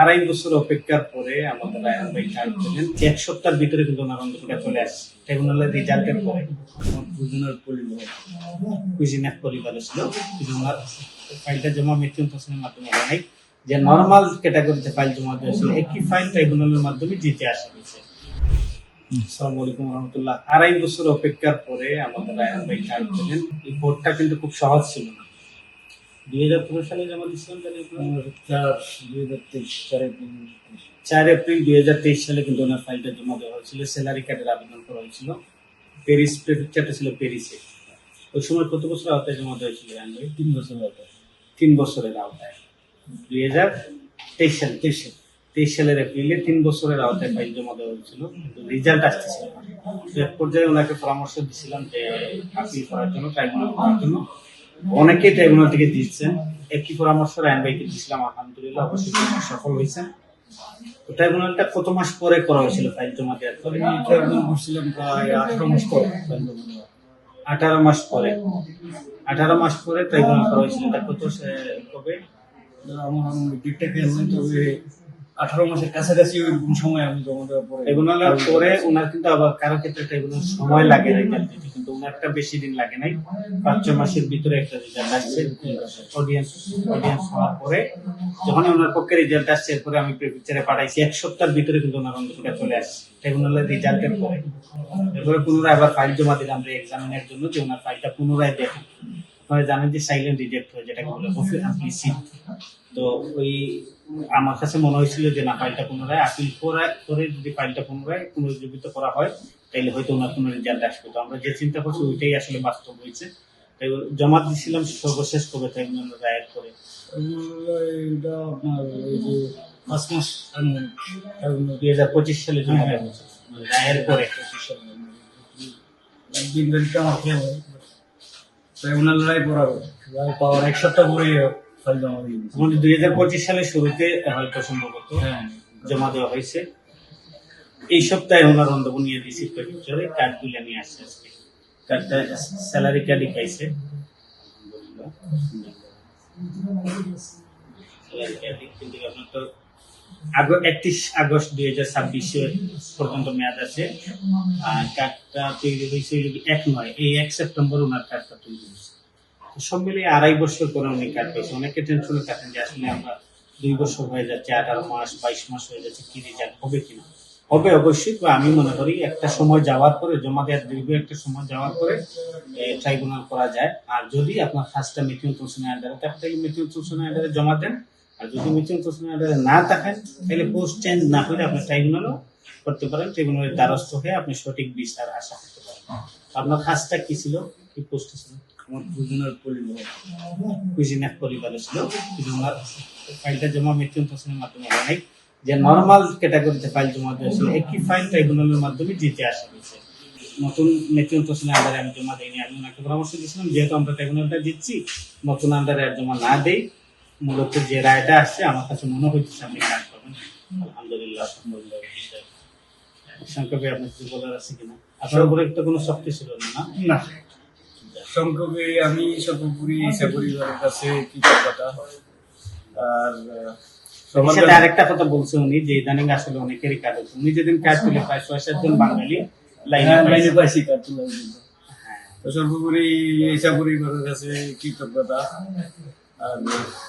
আড়াই বছর অপেক্ষার পরে আমাদের এক সপ্তাহের ভিতরে কিন্তু চলে আসছে ট্রাইব্যুনালের পরে দুজনের পরিবার ছিল। ফাইলটা জমা মৃত্যু হোসেনের মাধ্যমে নাই। যে নর্মাল ক্যাটাগরিতে ফাইল জমা দিয়েছিল একই ফাইল ট্রাইব্যুনালের মাধ্যমে জিতে আসা আড়াই বছর অপেক্ষার পরে আমাদের করলেন এই ভোটটা কিন্তু খুব সহজ ছিল না। দুই হাজার পনেরো সালে জমা দিয়েছিলাম জানি চার দুই হাজার তেইশ চার এপ্রিল চার এপ্রিল দুই হাজার তেইশ সালে কিন্তু ওনার ফাইলটা জমা দেওয়া হয়েছিল স্যালারি কার্ডের আবেদন করা হয়েছিল। প্যারিস প্রেফেকচারটা ছিল প্যারিসে ওই সময় কত বছর আওতায় জমা দেওয়া হয়েছিল তিন বছর তিন বছরের আওতায়। দুই হাজার তেইশ সাল। তেইশ সাল। তেইশ সালের এপ্রিলে তিন বছরের আওতায় ফাইল জমা দেওয়া হয়েছিল। কিন্তু রেজাল্ট আসতেছিল এক পর্যায়ে ওনাকে পরামর্শ দিছিলাম যে আপিল করার জন্য ট্রাইব্যুনাল করার জন্য। অনেকেই ট্রাইব্যুনাল থেকে দিচ্ছেন। একই পরামর্শ রায়ন ভাইকে দিয়েছিলাম আলহামদুলিল্লাহ অবশ্যই সফল হয়েছেন। তো ট্রাইব্যুনালটা কত মাস পরে করা হয়েছিল ফাইল জমা দেওয়ার পরে? ট্রাভেল করছিলাম প্রায় আঠারো মাস পর আঠারো মাস পরে। আঠারো মাস পরে ট্রাইব্যুনাল করা হয়েছিল। এটা কত কবে? আমার খেয়াল তবে আঠারো মাসের কাছাকাছি ওইরকম সময় আমি জমা দেওয়ার পরে ট্রাইব্যুনালের পরে ওনার কিন্তু আবার কারও ক্ষেত্রে ট্রাইব্যুনাল সময় লাগে দিতে কিন্তু ওনারটা বেশি দিন লাগে নাই। পাঁচ, ছয় মাসের ভিতরে একটা রেজাল্ট আসছে। অডিয়েন্স অডিয়েন্স হওয়ার পরে যখন ওনার পক্ষে রেজাল্ট আসছে, এরপরে আমি প্রেফিকচারে পাঠাইছি। এক সপ্তাহের ভিতরে কিন্তু ওনার অন্তর্ভুক্ত চলে আসছে, ট্রাইব্যুনালের রেজাল্টের পরে। এরপরে পুনরায় আবার ফাইল জমা দিলাম রে এক্সামিনের জন্য যে ওনার ফাইলটা পুনরায় দেখেন। আপনারা জানেন যে সাইলেন্ট রিজেক্ট হয়, যেটাকে বলে রিসিভ তো ওই আমার কাছে মনে হয়েছিল যে না ফাইলটা পুনরায় আপিল করা করে যদি ফাইলটা পুনরায় পুনরুজ্জীবিত করা হয় তাহলে হয়তো ওনার কোনো রেজাল্ট আসবে। তো আমরা যে চিন্তা করছি ওইটাই আসলে বাস্তব হয়েছে। তাই জমা দিয়েছিলাম সর্বশেষ কবে তাই রায়ের করে এটা আপনার ওই যে পাঁচ মাস দুই হাজার পঁচিশ সালে জমা মানে রায়ের পরে। দিন আমার হয় ট্রাইব্যুনাল রায় পড়াবে। রায় পাওয়ার এক সপ্তাহ পরে ফাইল জমা দিয়ে দিয়েছি মানে দুই হাজার পঁচিশ সালের শুরুতে হয়তো সম্ভবত হ্যাঁ। জমা দেওয়া হয়েছে। এই সপ্তাহে ওনার অন্ধবন নিয়ে রিসিভ করে চলে কার্ড তুলে নিয়ে আসছে আজকে। কার্ডটা স্যালারি কার্ডই পাইছে। একত্রিশ আগস্ট দুই হাজার ছাব্বিশে পর্যন্ত মেয়াদ আছে। আর কার্ডটা তৈরি হয়েছে এক নয় এই এক সেপ্টেম্বর ওনার কার্ডটা তৈরি হয়েছে। সব মিলিয়ে আড়াই বছর করে উনি কার্ড পেয়েছে অনেকে টেনশনে কাটেন যে আসলে আমরা দুই বছর হয়ে যাচ্ছে, আঠারো মাস, বাইশ মাস হয়ে যাচ্ছে, কি রেজাল্ট হবে কিনা? হবে অবশ্যই তো আমি মনে করি একটা সময় যাওয়ার পরে, জমা দেওয়ার দীর্ঘ একটা সময় যাওয়ার পরে ট্রাইব্যুনাল করা যায়। আর যদি আপনার ফার্স্টটা মিথুন তোষণের আন্ডারে তাহলে মিথুন তোষণের আন্ডারে জমা দেন। আর যদি মিথুন তোষণের আন্ডারে না থাকেন, তাহলে পোস্ট চেঞ্জ না করে আপনি ট্রাইব্যুনালও করতে পারেন। ট্রাইব্যুনালের দ্বারস্থ হয়ে আপনি সঠিক বিচার আশা করতে পারেন। আপনার ফার্স্টটা কি ছিল? কি পোস্ট ছিল? আমার দুজনের পরিবার। কুইজিন এক পরিবারে ছিল কিন্তু ওনার ফাইলটা জমা মৃত্যু হোসেনের মাধ্যমে নাই। যে নর্মাল ক্যাটাগরিতে ফাইল জমা দিয়েছিল একই ফাইল ট্রাইব্যুনালের মাধ্যমে জিতে আসা হয়েছে। নতুন মৃত্যু হোসেনের আন্ডারে আমি জমা দিইনি। আমি ওনাকে পরামর্শ দিয়েছিলাম যেহেতু আমরা ট্রাইব্যুনালটা দিচ্ছি নতুন আন্ডারে আর জমা না দেই মূলত যে রায়টা আসছে আমার কাছে মনে হচ্ছে আপনি কাজ পাবেন আলহামদুলিল্লাহ আলহামদুলিল্লাহ সংক্ষেপে আপনার কিছু বলার আছে কিনা? আপনার উপরে একটা কোনো শক্তি ছিল না? না। সংক্ষেপে আমি সর্বোপরি ইসা পরিবারের কাছে কৃতজ্ঞতা আর সাথে আরেকটা কথা বলছে উনি যে ইদানিং আসলে অনেকেরই কাজ হচ্ছে উনি যেদিন কাজ তুলে প্রায় ছয় সাতজন বাঙালি লাইনে হ্যাঁ, পাইছে। লাইনে পাইছি কাজ তোলার জন্য। তো সর্বোপরি ইসা পরিবারের কাছে কৃতজ্ঞতা। আর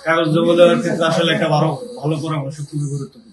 কাগজ জমা দেওয়ার ক্ষেত্রে আসলে একটা ভালো ভালো পরামর্শ খুবই গুরুত্বপূর্ণ।